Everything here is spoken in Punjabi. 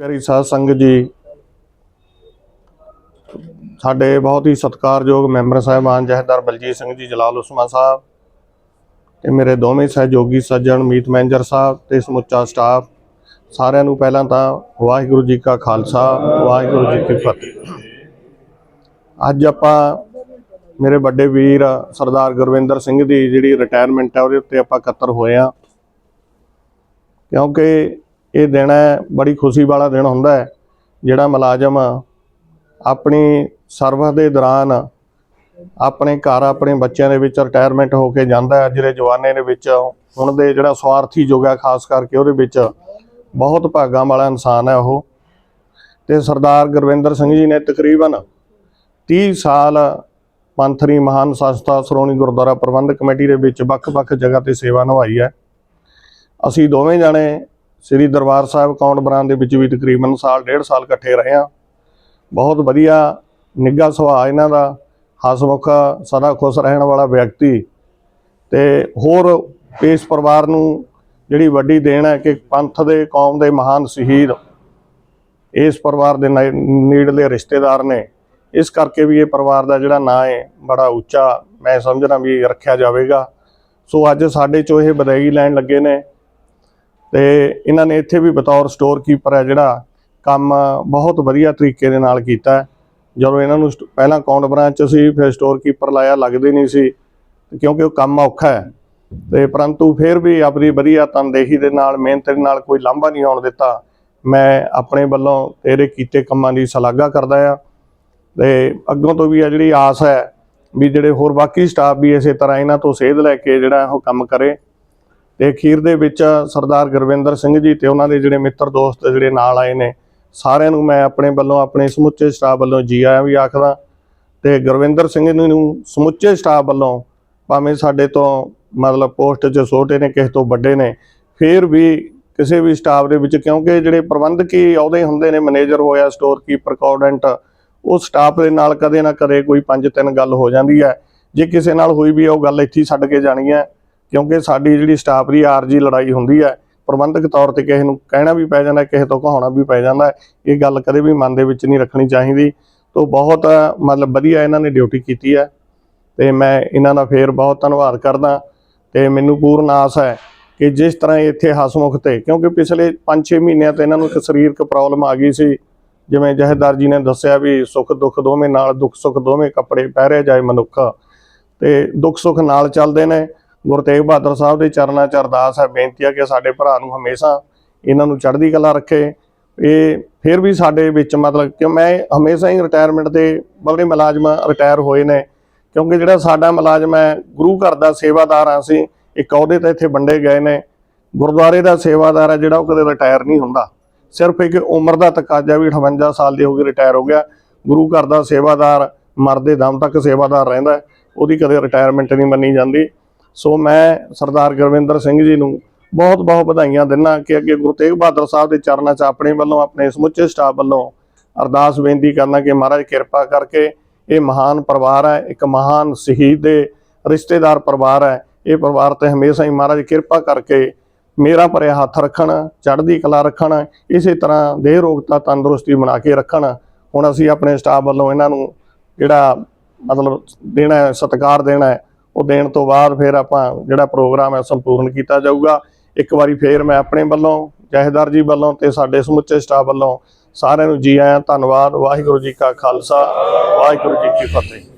ਪਿਆਰੀ ਸਾਧ ਸੰਗਤ ਜੀ, ਸਾਡੇ ਬਹੁਤ ਹੀ ਸਤਿਕਾਰਯੋਗ ਮੈਂਬਰ ਸਾਹਿਬਾਨ ਜਹਦਰ ਬਲਜੀਤ ਸਿੰਘ ਜੀ, ਜਲਾਲ ਉਸਮਾ ਸਾਹਿਬ ਤੇ ਮੇਰੇ ਦੋਵੇਂ ਸਹਿਯੋਗੀ ਸੱਜਣ ਮੀਤ ਮੈਨੇਜਰ ਸਾਹਿਬ ਤੇ ਸਮੁੱਚਾ ਸਟਾਫ। ਸਾਰਿਆਂ ਨੂੰ ਪਹਿਲਾਂ ਤਾਂ ਵਾਹਿਗੁਰੂ ਜੀ ਕਾ ਖਾਲਸਾ, ਵਾਹਿਗੁਰੂ ਜੀ ਕੀ ਫਤਿਹ। ਅੱਜ ਆਪਾਂ ਮੇਰੇ ਵੱਡੇ ਵੀਰ ਸਰਦਾਰ ਗੁਰਵਿੰਦਰ ਸਿੰਘ ਦੀ ਜਿਹੜੀ ਰਿਟਾਇਰਮੈਂਟ ਹੈ, ਉਹਦੇ ਉੱਤੇ ਆਪਾਂ ਇਕੱਤਰ ਹੋਏ ਆ ਕਿਉਂਕਿ ਇਹ ਦਿਨ ਹੈ, ਬੜੀ ਖੁਸ਼ੀ ਵਾਲਾ ਦਿਨ ਹੁੰਦਾ ਹੈ, ਜਿਹੜਾ ਮੁਲਾਜ਼ਮ ਆਪਣੀ ਸਰਵਿਸ ਦੇ ਦੌਰਾਨ ਆਪਣੇ ਘਰ, ਆਪਣੇ ਬੱਚਿਆਂ ਦੇ ਵਿੱਚ ਰਿਟਾਇਰਮੈਂਟ ਹੋ ਕੇ ਜਾਂਦਾ ਹੈ, ਜਿਹੜੇ ਜਵਾਨੇ ਦੇ ਵਿੱਚ ਹੁਣ ਦੇ ਜਿਹੜਾ ਸਵਾਰਥੀ ਯੁੱਗ ਹੈ, ਖਾਸ ਕਰਕੇ ਉਹਦੇ ਵਿੱਚ ਬਹੁਤ ਭਾਗਾਂ ਵਾਲਾ ਇਨਸਾਨ ਹੈ ਉਹ। ਤੇ ਸਰਦਾਰ ਗੁਰਵਿੰਦਰ ਸਿੰਘ ਜੀ ਨੇ ਤਕਰੀਬਨ 30 ਸਾਲ ਪੰਥਰੀ ਮਹਾਨ ਸੰਸਥਾ ਸ਼੍ਰੋਮਣੀ ਗੁਰਦੁਆਰਾ ਪ੍ਰਬੰਧਕ ਕਮੇਟੀ ਦੇ ਵਿੱਚ ਵੱਖ-ਵੱਖ ਜਗ੍ਹਾ ਤੇ ਸੇਵਾ ਨਿਭਾਈ ਹੈ। ਅਸੀਂ ਦੋਵੇਂ ਜਾਣੇ ਸ੍ਰੀ ਦਰਬਾਰ ਸਾਹਿਬ ਕੌਂਡ ਬਰਾਨ ਦੇ ਵਿੱਚ ਵੀ ਤਕਰੀਬਨ ਸਾਲ, ਡੇਢ ਸਾਲ ਇਕੱਠੇ ਰਹੇ ਹਾਂ। ਬਹੁਤ ਵਧੀਆ ਨਿੱਘਾ ਸੁਭਾਅ ਇਹਨਾਂ ਦਾ, ਹਸਮੁਖ, ਸਦਾ ਖੁਸ਼ ਰਹਿਣ ਵਾਲਾ ਵਿਅਕਤੀ। ਤੇ ਹੋਰ ਇਸ ਪਰਿਵਾਰ ਨੂੰ ਜਿਹੜੀ ਵੱਡੀ ਦੇਣ ਹੈ ਕਿ ਪੰਥ ਦੇ, ਕੌਮ ਦੇ ਮਹਾਨ ਸ਼ਹੀਦ ਇਸ ਪਰਿਵਾਰ ਦੇ ਨੇ- ਨੇੜਲੇ ਰਿਸ਼ਤੇਦਾਰ ਨੇ। ਇਸ ਕਰਕੇ ਵੀ ਇਹ ਪਰਿਵਾਰ ਦਾ ਜਿਹੜਾ ਨਾਂ ਹੈ, ਬੜਾ ਉੱਚਾ ਮੈਂ ਸਮਝਦਾ ਵੀ ਰੱਖਿਆ ਜਾਵੇਗਾ। ਸੋ ਅੱਜ ਸਾਡੇ ਚੋਂ ਇਹ ਵਧਾਈ ਲੈਣ ਲੱਗੇ ਨੇ। ਤੇ ਇਹਨਾਂ ਨੇ ਇੱਥੇ ਵੀ ਬਤੌਰ ਸਟੋਰ ਕੀਪਰ ਹੈ ਜਿਹੜਾ ਕੰਮ ਬਹੁਤ ਵਧੀਆ ਤਰੀਕੇ ਦੇ ਨਾਲ ਕੀਤਾ ਜਦੋਂ ਇਹਨਾਂ ਨੂੰ ਸਟ- ਪਹਿਲਾਂ ਅਕਾਊਂਟ ਬ੍ਰਾਂਚ ਸੀ, ਫਿਰ ਸਟੋਰ ਕੀਪਰ ਲਾਇਆ, ਲੱਗਦੇ ਨਹੀਂ ਸੀ, ਕਿਉਂਕਿ ਉਹ ਕੰਮ ਔਖਾ ਹੈ। ਤੇ ਪਰੰਤੂ ਫਿਰ ਵੀ ਆਪਣੀ ਵਧੀਆ ਤਨਦੇਹੀ ਦੇ ਨਾਲ, ਮਿਹਨਤ ਦੇ ਨਾਲ ਕੋਈ ਲਾਂਭਾ ਨਹੀਂ ਆਉਣ ਦਿੱਤਾ। ਮੈਂ ਆਪਣੇ ਵੱਲੋਂ ਤੇਰੇ ਕੀਤੇ ਕੰਮਾਂ ਦੀ ਸ਼ਲਾਘਾ ਕਰਦਾ ਆ ਤੇ ਅੱਗੋਂ ਤੋਂ ਵੀ ਆ ਜਿਹੜੀ ਆਸ ਹੈ ਵੀ ਜਿਹੜੇ ਹੋਰ ਬਾਕੀ ਸਟਾਫ ਵੀ ਇਸੇ ਤਰ੍ਹਾਂ ਇਹਨਾਂ ਤੋਂ ਸੇਧ ਲੈ ਕੇ ਜਿਹੜਾ ਉਹ ਕੰਮ ਕਰੇ। ਤੇ ਅਖੀਰ ਦੇ ਵਿੱਚ ਸਰਦਾਰ ਗੁਰਵਿੰਦਰ ਸਿੰਘ ਜੀ ਤੇ ਉਹਨਾਂ ਦੇ ਜਿਹੜੇ ਮਿੱਤਰ ਦੋਸਤ ਜਿਹੜੇ ਨਾਲ ਆਏ ਨੇ, ਸਾਰਿਆਂ ਨੂੰ ਮੈਂ ਆਪਣੇ ਵੱਲੋਂ, ਆਪਣੇ ਸਮੁੱਚੇ ਸਟਾਫ ਵੱਲੋਂ ਜੀ ਆਇਆਂ ਵੀ ਆਖਦਾ ਤੇ ਗੁਰਵਿੰਦਰ ਸਿੰਘ ਨੂੰ ਸਮੁੱਚੇ ਸਟਾਫ ਵੱਲੋਂ ਭਾਵੇਂ ਸਾਡੇ ਤੋਂ ਮਤਲਬ ਪੋਸਟ 'ਚ ਛੋਟੇ ਨੇ, ਕਿਸੇ ਤੋਂ ਵੱਡੇ ਨੇ, ਫਿਰ ਵੀ ਕਿਸੇ ਵੀ ਸਟਾਫ ਦੇ ਵਿੱਚ ਕਿਉਂਕਿ ਜਿਹੜੇ ਪ੍ਰਬੰਧਕੀ ਅਹੁਦੇ ਹੁੰਦੇ ਨੇ, ਮੈਨੇਜਰ ਹੋਇਆ ਸਟੋਰ ਕੀਪਰ ਕੋਆਰਡੈਂਟ ਉਹ ਸਟਾਫ ਦੇ ਨਾਲ ਕਦੇ ਨਾ ਕਦੇ ਕੋਈ ਪੰਜ ਤਿੰਨ ਗੱਲ ਹੋ ਜਾਂਦੀ ਹੈ। ਜੇ ਕਿਸੇ ਨਾਲ ਹੋਈ ਵੀ ਉਹ ਗੱਲ ਇੱਥੇ ਹੀ ਛੱਡ ਕੇ ਜਾਣੀ ਹੈ। ਕਿਉਂਕਿ ਸਾਡੀ ਜਿਹੜੀ ਸਟਾਫ ਦੀ ਆਰਜੀ ਲੜਾਈ ਹੁੰਦੀ ਹੈ, ਪ੍ਰਬੰਧਕ ਤੌਰ ਤੇ ਕਿਸੇ ਨੂੰ ਕਹਿਣਾ ਵੀ ਪੈ ਜਾਂਦਾ, ਕਿਸੇ ਤੋਂ ਕਹਾਉਣਾ ਵੀ ਪੈ ਜਾਂਦਾ, ਇਹ ਗੱਲ ਕਦੇ ਵੀ ਮਨ ਦੇ ਵਿੱਚ ਨਹੀਂ ਰੱਖਣੀ ਚਾਹੀਦੀ। ਤੋਂ ਬਹੁਤ, ਮਤਲਬ ਵਧੀਆ ਇਹਨਾਂ ਨੇ ਡਿਊਟੀ ਕੀਤੀ ਹੈ ਤੇ ਮੈਂ ਇਹਨਾਂ ਦਾ ਫੇਰ ਬਹੁਤ ਧੰਨਵਾਦ ਕਰਦਾ ਤੇ ਮੈਨੂੰ ਪੂਰਨ ਆਸ ਹੈ ਕਿ ਜਿਸ ਤਰ੍ਹਾਂ ਇਹ ਇੱਥੇ ਹਸਮੁਖ ਤੇ, ਕਿਉਂਕਿ ਪਿਛਲੇ 5-6 ਮਹੀਨਿਆਂ ਤੋਂ ਇਹਨਾਂ ਨੂੰ ਇੱਕ ਸਰੀਰਕ ਪ੍ਰੋਬਲਮ ਆ ਗਈ ਸੀ। ਜਿਵੇਂ ਜਹੇਦਾਰ ਜੀ ਨੇ ਦੱਸਿਆ ਵੀ ਸੁੱਖ ਦੁੱਖ ਦੋਵੇਂ ਨਾਲ, ਦੁੱਖ ਸੁੱਖ ਦੋਵੇਂ ਕੱਪੜੇ ਪਹਿਰਿਆ ਜਾਏ ਮਨੁੱਖ। ਤੇ ਦੁੱਖ ਸੁੱਖ ਨਾਲ ਚੱਲਦੇ ਨੇ ਗੁਰੂ ਤੇਗ ਬਹਾਦਰ ਸਾਹਿਬ ਦੇ ਚਰਨਾਂ 'ਚ ਅਰਦਾਸ ਹੈ, ਬੇਨਤੀ ਹੈ ਕਿ ਸਾਡੇ ਭਰਾ ਨੂੰ ਹਮੇਸ਼ਾ ਇਹਨਾਂ ਨੂੰ ਚੜ੍ਹਦੀ ਕਲਾ ਰੱਖੇ। ਇਹ ਫਿਰ ਵੀ ਸਾਡੇ ਵਿੱਚ ਮਤਲਬ ਕਿ ਮੈਂ ਹਮੇਸ਼ਾ ਹੀ ਰਿਟਾਇਰਮੈਂਟ ਦੇ ਬੜੇ ਮੁਲਾਜ਼ਮ ਰਿਟਾਇਰ ਹੋਏ ਨੇ, ਕਿਉਂਕਿ ਜਿਹੜਾ ਸਾਡਾ ਮੁਲਾਜ਼ਮ ਹੈ, ਗੁਰੂ ਘਰ ਦਾ ਸੇਵਾਦਾਰ ਆ ਸੀ ਇੱਕ ਅਹੁਦੇ ਤੇ ਇੱਥੇ ਵੰਡੇ ਗਏ ਨੇ। ਗੁਰਦੁਆਰੇ ਦਾ ਸੇਵਾਦਾਰ ਹੈ ਜਿਹੜਾ ਉਹ ਕਦੇ ਰਿਟਾਇਰ ਨਹੀਂ ਹੁੰਦਾ। ਸਿਰਫ ਇੱਕ ਉਮਰ ਦਾ ਤਕਾਜ਼ਾ ਵੀ 58 ਸਾਲ ਦੀ ਹੋ ਗਈ ਰਿਟਾਇਰ ਹੋ ਗਿਆ। ਗੁਰੂ ਘਰ ਦਾ ਸੇਵਾਦਾਰ ਮਰਦੇ ਦਮ ਤੱਕ ਸੇਵਾਦਾਰ ਰਹਿੰਦਾ ਉਹਦੀ ਕਦੇ ਰਿਟਾਇਰਮੈਂਟ ਨਹੀਂ ਮੰਨੀ ਜਾਂਦੀ। ਸੋ ਮੈਂ ਸਰਦਾਰ ਗੁਰਵਿੰਦਰ ਸਿੰਘ ਜੀ ਨੂੰ ਬਹੁਤ ਬਹੁਤ ਵਧਾਈਆਂ ਦਿੰਦਾ ਕਿ ਅੱਗੇ ਗੁਰੂ ਤੇਗ ਬਹਾਦਰ ਸਾਹਿਬ ਦੇ ਚਰਨਾਂ 'ਚ ਆਪਣੇ ਵੱਲੋਂ, ਆਪਣੇ ਸਮੁੱਚੇ ਸਟਾਫ ਵੱਲੋਂ ਅਰਦਾਸ ਬੇਨਤੀ ਕਰਨਾ ਕਿ ਮਹਾਰਾਜ ਕਿਰਪਾ ਕਰਕੇ ਇਹ ਮਹਾਨ ਪਰਿਵਾਰ ਹੈ, ਇੱਕ ਮਹਾਨ ਸ਼ਹੀਦ ਦੇ ਰਿਸ਼ਤੇਦਾਰ ਪਰਿਵਾਰ ਹੈ। ਇਹ ਪਰਿਵਾਰ ਤੇ ਹਮੇਸ਼ਾ ਹੀ ਮਹਾਰਾਜ ਕਿਰਪਾ ਕਰਕੇ ਮੇਰਾ ਭਰਿਆ ਹੱਥ ਰੱਖਣ, ਚੜ੍ਹਦੀ ਕਲਾ ਰੱਖਣ, ਇਸੇ ਤਰ੍ਹਾਂ ਦੇਹ ਰੋਗਤਾ ਤੰਦਰੁਸਤੀ ਬਣਾ ਕੇ ਰੱਖਣ। ਹੁਣ ਅਸੀਂ ਆਪਣੇ ਸਟਾਫ ਵੱਲੋਂ ਇਹਨਾਂ ਨੂੰ ਜਿਹੜਾ ਮਤਲਬ ਦੇਣਾ ਹੈ, ਸਤਿਕਾਰ ਦੇਣਾ ਹੈ ਉਹ ਦੇਣ ਤੋਂ ਬਾਅਦ ਫਿਰ ਆਪਾਂ ਜਿਹੜਾ ਪ੍ਰੋਗਰਾਮ ਹੈ ਸੰਪੂਰਨ ਕੀਤਾ ਜਾਊਗਾ। ਇੱਕ ਵਾਰੀ ਫੇਰ ਮੈਂ ਆਪਣੇ ਵੱਲੋਂ, ਜਹੇਦਾਰ ਜੀ ਵੱਲੋਂ ਤੇ ਸਾਡੇ ਸਮੁੱਚੇ ਸਟਾਫ ਵੱਲੋਂ ਸਾਰਿਆਂ ਨੂੰ ਜੀ ਆਇਆਂ ਧੰਨਵਾਦ। ਵਾਹਿਗੁਰੂ ਜੀ ਕਾ ਖਾਲਸਾ, ਵਾਹਿਗੁਰੂ ਜੀ ਕੀ ਫਤਿਹ।